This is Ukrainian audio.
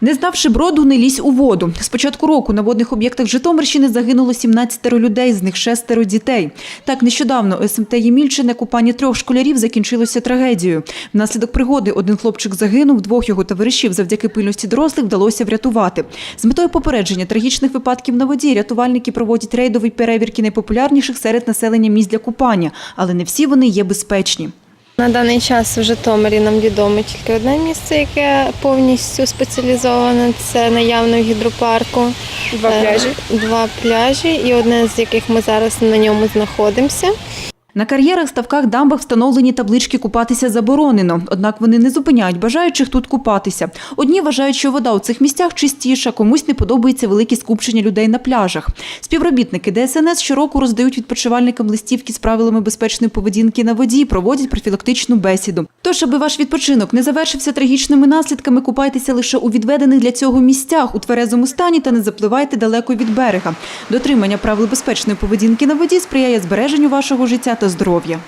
Не знавши броду, не лізь у воду. З початку року на водних об'єктах Житомирщини загинуло 17 людей, з них шестеро дітей. Так, нещодавно СМТ Ємільчине купання трьох школярів закінчилося трагедією. Внаслідок пригоди один хлопчик загинув, двох його товаришів завдяки пильності дорослих вдалося врятувати. З метою попередження трагічних випадків на воді рятувальники проводять рейдові перевірки найпопулярніших серед населення місць для купання, але не всі вони є безпечні. На даний час в Житомирі нам відомо тільки одне місце, яке повністю спеціалізоване. Це наявно в гідропарку. Два Е, пляжі. Два пляжі, і одне з яких ми зараз на ньому знаходимося. На кар'єрах, ставках, дамбах встановлені таблички «Купатися заборонено». Однак вони не зупиняють бажаючих тут купатися. Одні вважають, що вода у цих місцях чистіша, комусь не подобається велике скупчення людей на пляжах. Співробітники ДСНС щороку роздають відпочивальникам листівки з правилами безпечної поведінки на воді проводять профілактичну бесіду. Тож, аби ваш відпочинок не завершився трагічними наслідками, купайтеся лише у відведених для цього місцях у тверезому стані та не запливайте далеко від берега. Дотримання правил безпечної поведінки на воді сприяє збереженню вашого життя та здоров'я.